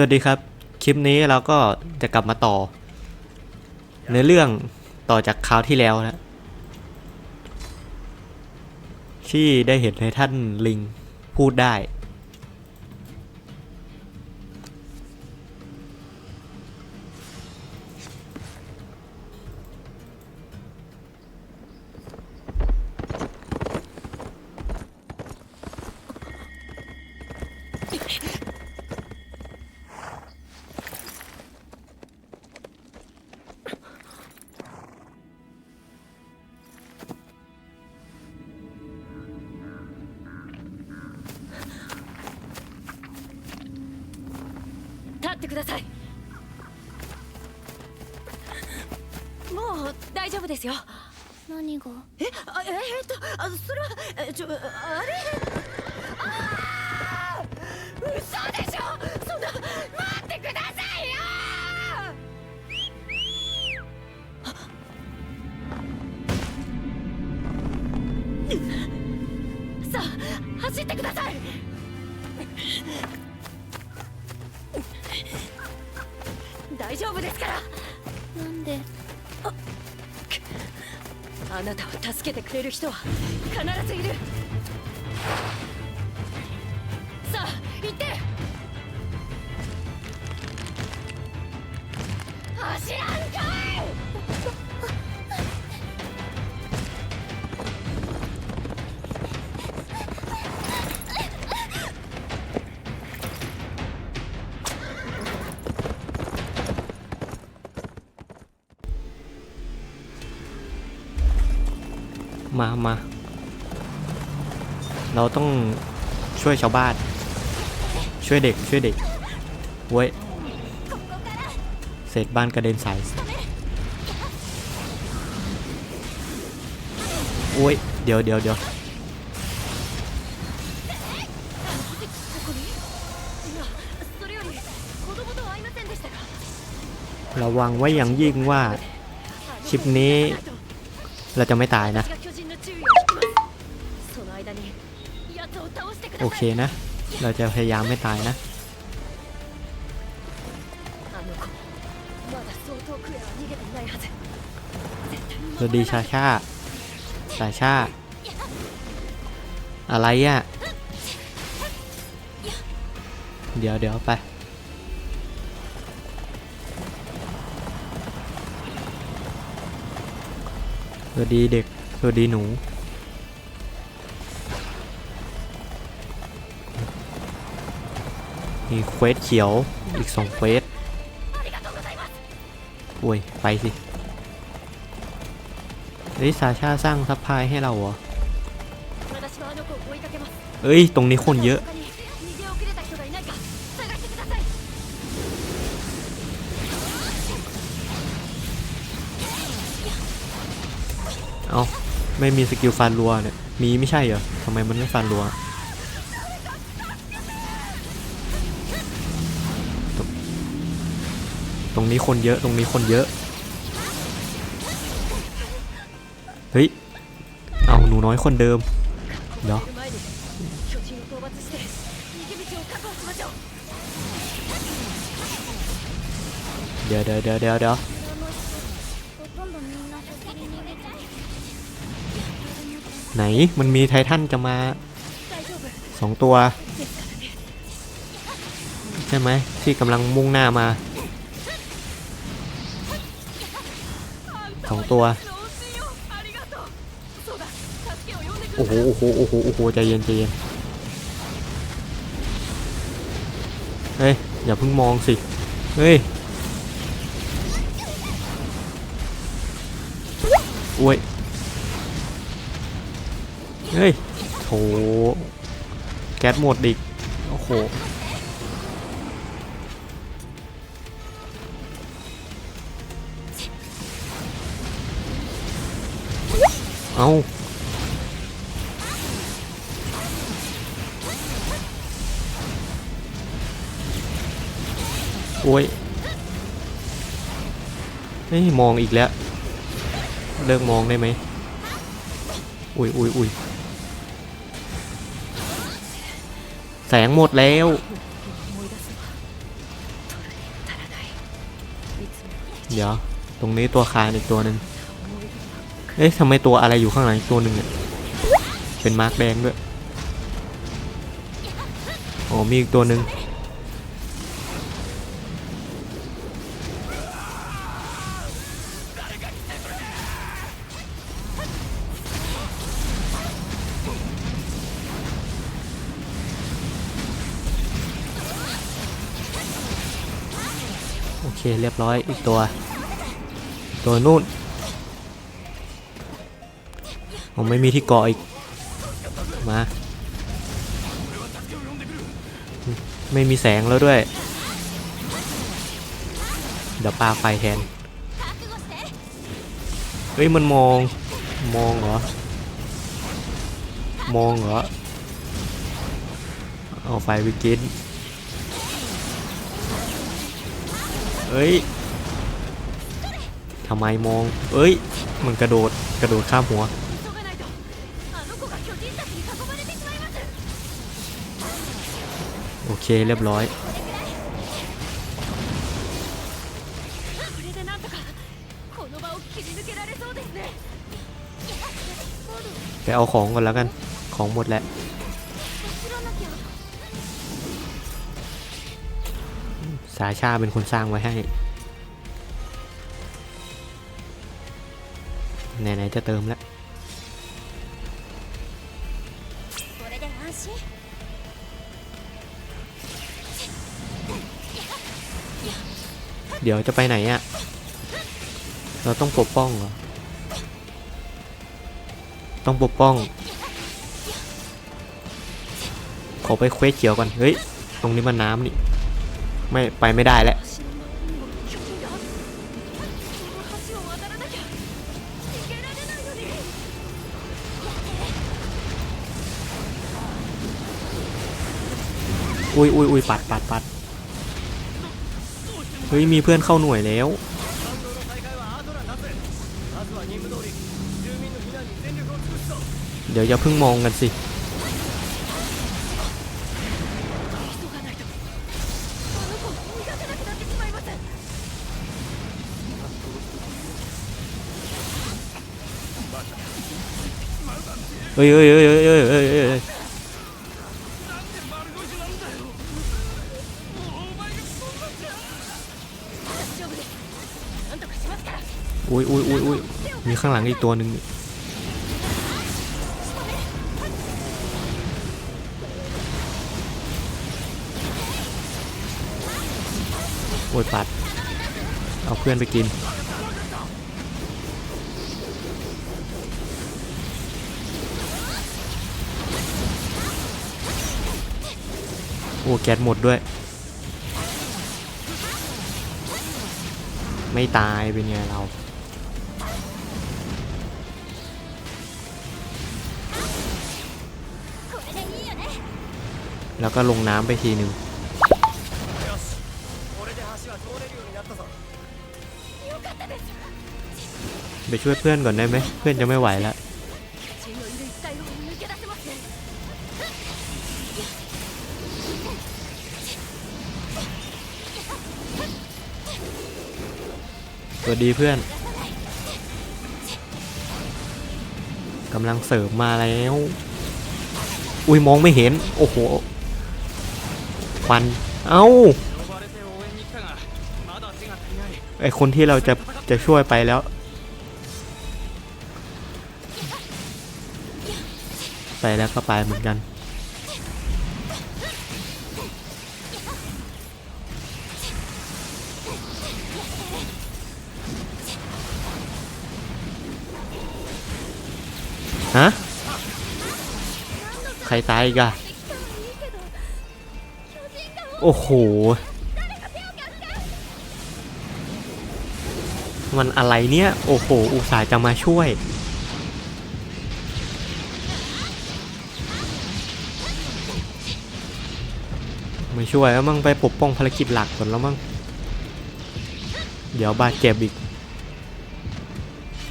สวัสดีครับ คลิปนี้เราก็จะกลับมาต่อ ในเรื่องต่อจากคราวที่แล้วนะ ที่ได้เห็นในท่านลิงพูดได้ ってください。もう大丈夫ですよ。何が？えあええっとあそれはえちょあれ？あー！嘘でしょ！そんな待ってくださいよ！さあ走ってください大丈夫ですから。なんで？あなたを助けてくれる人は必ずいる。さあ行って。走らんかい มามา เราต้องช่วยชาวบ้าน ช่วยเด็ก ช่วยเด็กเว้ย เศษบ้านกระเด็นใส่โอ้ย เดี๋ยวเดี๋ยวเดี๋ยวระวังไว้อย่างยิ่งว่า ชิปนี้ เราจะไม่ตายนะ โอเคนะ เราจะพยายามไม่ตายนะสวัสดีชาชาชาชาอะไรอะ่ะ เดี๋ยวเดี๋ยวไป วัสดีเด็กสวัสดีหนู มีเฟสเขียวอีกสองเฟสอุ้ย ไปสิเฮ้ซาชาสร้างซัพพลายให้เราเหรอเอ้ย ตรงนี้คนเยอะ ไม่มีสกิลฟันรัวเนี่ย มีไม่ใช่เหรอทำไมมันไม่ฟันรัวตรงนี้คนเยอะตรงนี้คนเยอะ เฮ้ย เอาหนูน้อยคนเดิม เดี๋เดี๋ยวเดี๋ยวเดี๋ยวเดี๋ยว ไหนมันมีไททันจะมาสองตัว ใช่ไหมที่กำลังมุ่งหน้ามาสองตัว โอ้โห โอ้โห โอ้โห โอ้โห ใจเย็นใจเย็นเฮ้ย อย่าเพิ่งมองสิ เฮ้ยอุ้ย เฮ้ยโถแก๊สหมดดิกโอ้โหเอาโอ้ยเฮ้ยมองอีกแล้ว เลิกมองได้ไหมอุ้ยอุ้ยอุ้ย แสงหมดแล้ว เดี๋ยว ตรงนี้ตัวคายอีกตัวหนึ่งเอ๊ะทำไมตัวอะไรอยู่ข้างหลังอีกตัวหนึ่งเนี่ยเป็นมาร์กแดงด้วย โอ้มีอีกตัวหนึ่ง เคเรียบร้อยอีกตัว ตัวนู่นผมไม่มีที่เกาะอีก มา ไม่มีแสงแล้วด้วย เดี๋ยวปาไฟแทน เฮ้ยมันมอง มองเหรอ มองเหรอ เอาไฟไปกิน เอ้ยทำไมมอง เอ้ย มันกระโดด กระโดดข้ามหัว โอเคเรียบร้อย ไปเอาของก่อนแล้วกัน ของหมดแล้ว ซาชาเป็นคนสร้างไว้ให้ ไหนๆจะเติมแล้วเดี๋ยวจะไปไหนอะ เราต้องปกป้องเหรอ ต้องปกป้อง ขอไปเควสเขียวก่อน เฮ้ย ตรงนี้มันน้ำนี่ ไม่ไปไม่ได้แล้วอุ้ยอุ้ยอุ้ยปัดปัดปัดเฮ้ย มีเพื่อนเข้าหน่วยแล้ว เดี๋ยวอย่าเพิ่งมองกันสิ เฮ้ยเฮ้ยเฮ้ยเฮ้ยเฮ้ยเฮ้ยอุ้ยอุ้ยอุ้ยอุ้ยมีข้างหลังอีกตัวหนึ่งโอ้ยปัด เอาเพื่อนไปกิน โอ้แก๊สหมดด้วย ไม่ตายเป็นไงเราแล้วก็ลงน้ำไปทีหนึ่งไปช่วยเพื่อนก่อนได้ไหม เพื่อนจะไม่ไหวแล้ว สวัสดีเพื่อนกำลังเสริมมาแล้ว อุ้ยมองไม่เห็น โอ้โหควัน เอ้าไอคนที่เราจะจะช่วยไปแล้ว ไปแล้วก็ไปเหมือนกัน ใครตายกอะโอ้โห มันอะไรเนี่ย โอ้โห อุตส่าห์จะมาช่วย ไม่ช่วยแล้วมั่งไปปกป้องภารกิจหลักก่อนแล้วมั่งเดี๋ยวบาดเจ็บอีก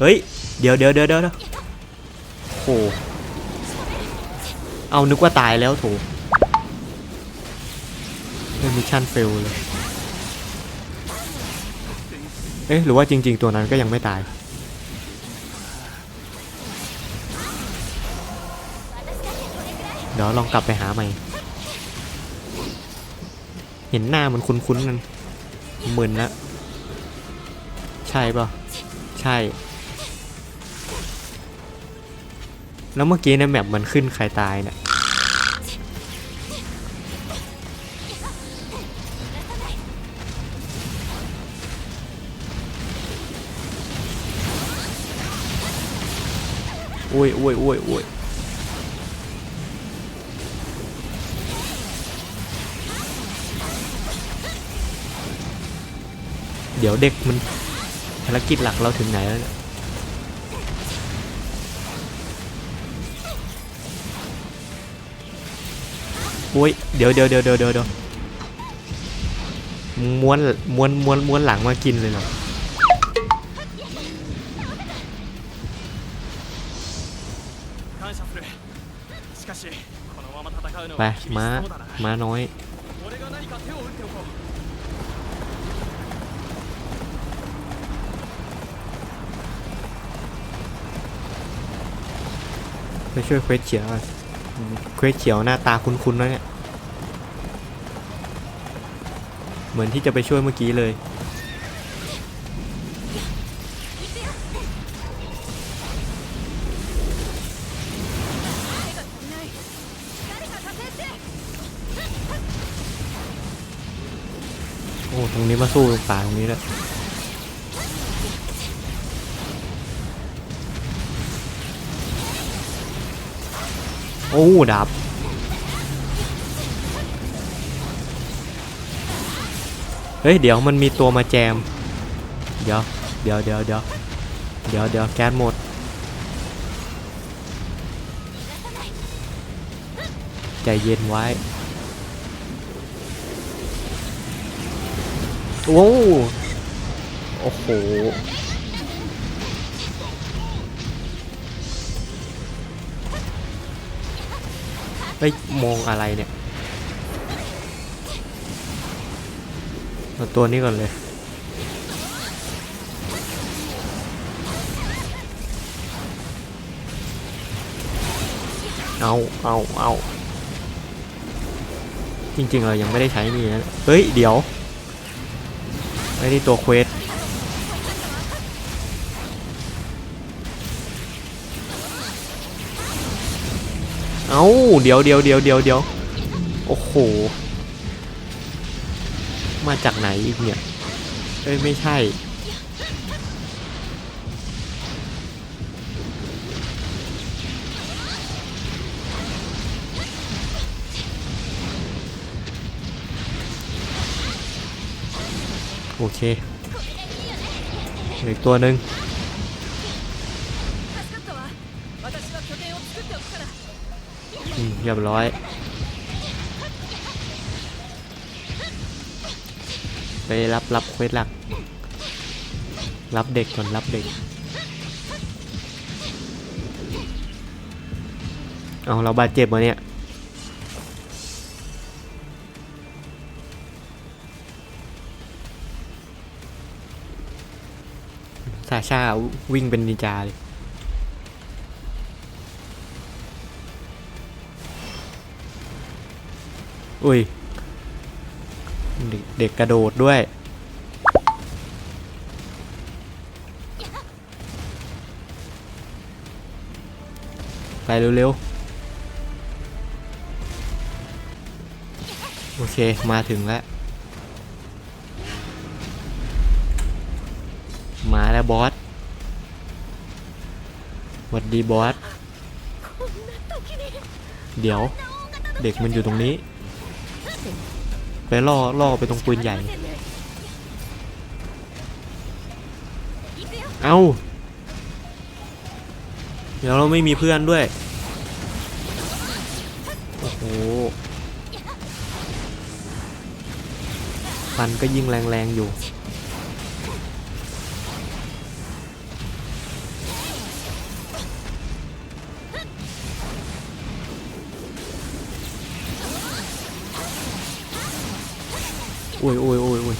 เฮ้ย เดี๋ยวเดี๋ยวเดี๋ยวเดี๋ยวโอ้โห เอานึกว่าตายแล้วโถเฮ้ยมิชชั่นเฟลเลย เอ๊ะ หรือว่าจริง ๆ ตัวนั้นก็ยังไม่ตาย เดี๋ยวลองกลับไปหาใหม่ เห็นหน้ามันคุ้นๆนั่นมึนล้วใช่ปะใช่ แล้วเมื่อกี้ในแมปมันขึ้นใครตายเนี่ย อุ้ยอุ้ยอุ้ยอุ้ยเดี๋ยวเด็กมันภารกิจหลักเราถึงไหนแล้วเนี่ยอุ้ยเดี๋ยวเดี๋ยวเดี๋ยวเดี๋ยวเดี๋ยวม้วนม้วนม้วนม้วนหลังมากินเลยเหรอ ไปม้าม้าน้อยไปช่วยเควสเขียวเควสเขียวหน้าตาคุ้นๆแล้วเนี่ย เหมือนที่จะไปช่วยเมื่อกี้เลย โอ้ตรงนี้มาสู้ตรงป่าตรงนี้แล้วยโอ้ดาบเฮ้ยเดี๋ยวมันมีตัวมาแจม เดี๋ยวเดี๋ยวเดี๋ยวเดี๋ยวเดี๋ยวเดี๋ยวแก๊สหมดใจเย็นไว้ โอ้โอ้โหเฮ้ยมองอะไรเนี่ยเอาตัวนี้ก่อนเลย เอาเอาเอาจริงๆ เรายังไม่ได้ใช้นี่นะ เฮ้ย เดี๋ยว ไอ้นี่ตัวเควสเอาเดี๋ยวเดี๋ยวเดี๋ยวเดี๋ยวเดี๋ยวโอ้โห มาจากไหนอีกเนี่ย เอ้ย ไม่ใช่ โอเคอีกตัวหนึ่งเรียบร้อย ไปรับรับเควสหลัก รับเด็กก่อนรับเด็ก เอาเราบาดเจ็บวะเนี่ยาชาวิ่งเป็นนินจาเลยอุ้ยเด็กเด็กกระโดดด้วย ไปเร็วๆ โอเค มาถึงแล้ว บอสวัสดีบอสเดี๋ยว เด็กมันอยู่ตรงนี้ ไปล่อล่อไปตรงปืนใหญ่ เอาเดี๋ยวเราไม่มีเพื่อนด้วย โอ้โหฟันก็ยิงแรงๆอยู่ โอ้ยโอ้ยโอ้ยโอ้ย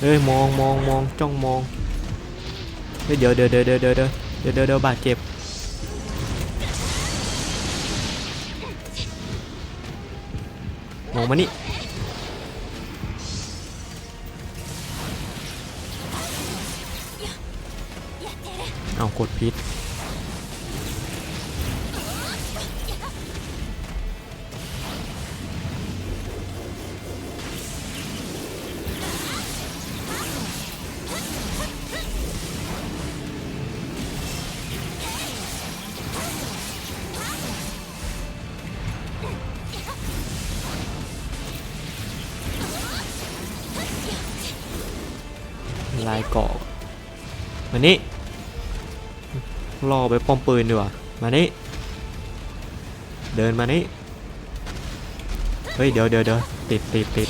เฮ้ยมองมองมองจ้องมองเฮ้ยเดี๋ยวเดี๋ยวเดี๋ยวเดี๋ยวเดี๋ยวเดี๋ยวเดี๋ยวเดี๋ยวบาดเจ็บมองมานี่ เอากดพิษลายเกาะมานี่ ล่อไปป้อมปืนดีกว่ามานี่เดินมานี่เฮ้ยเดี๋ยวเดี๋ยวเดี๋ยวติดติดติด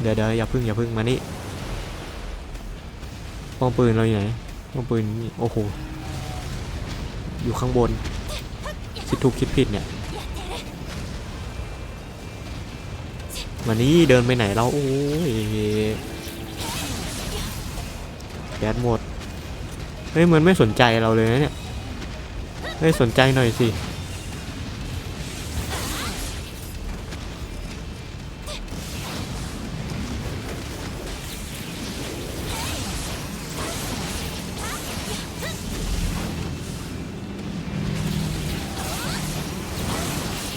เดี๋ยวเดี๋ยวอย่าพึ่งอย่าพึ่งมานี่ป้อมปืนเราอยู่ไหนป้อมปืนโอ้โหอยู่ข้างบนคิดถูกคิดผิดเนี่ยมานี่เดินไปไหนเราโอ้ยแก๊สหมด เฮ้ยมันไม่สนใจเราเลยนะเนี่ยเฮ้ยสนใจหน่อยสิ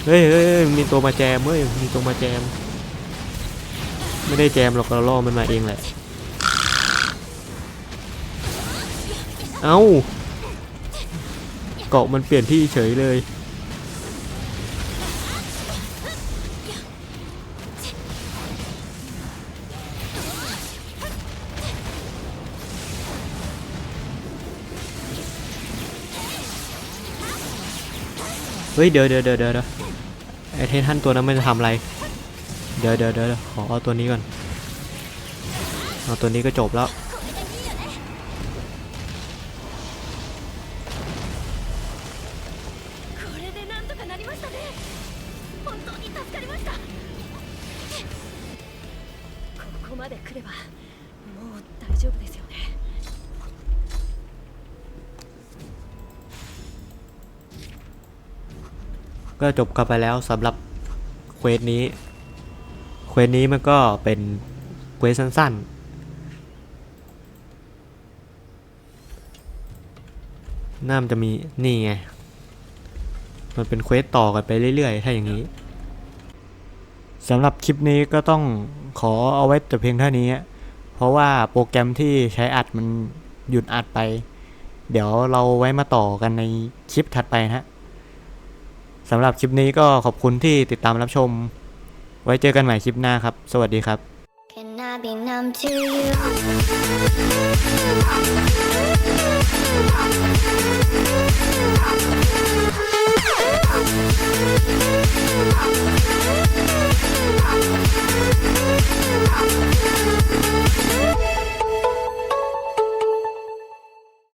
เฮ้ยเฮ้ยมีตัวมาแจมเว้ยมีตัวมาแจม ไม่ได้แจมหรอกเราล่อมันมาเองแหละ เอ้า เกาะมันเปลี่ยนที่เฉยเลย เฮ้ย เดี๋ยวเดี๋ยวเดี๋ยวเดี๋ยวไอเทนทันตัวนั้นมันจะทำอะไร เดี๋ยวเดี๋ยวเดี๋ยวขอเอาตัวนี้ก่อน เอาตัวนี้ก็จบแล้ว したね本当に助かりましたここまで来ればもう大丈夫ですよね ก็จบกันไปแล้วสำหรับเควสนี้ เควสนี้มันก็เป็นเควสสั้นๆ น่ามันจะมีนี่ไง มันเป็นเควสต่อกันไปเรื่อยๆ ถ้าอย่างนี้สำหรับคลิปนี้ก็ต้องขอเอาไว้แต่เพียงเท่านี้ เพราะว่าโปรแกรมที่ใช้อัดมันหยุดอัดไป เดี๋ยวเราไว้มาต่อกันในคลิปถัดไปนะสำหรับคลิปนี้ก็ขอบคุณที่ติดตามรับชม ไว้เจอกันใหม่คลิปหน้าครับ สวัสดีครับ Can I be numb to you? Thank you.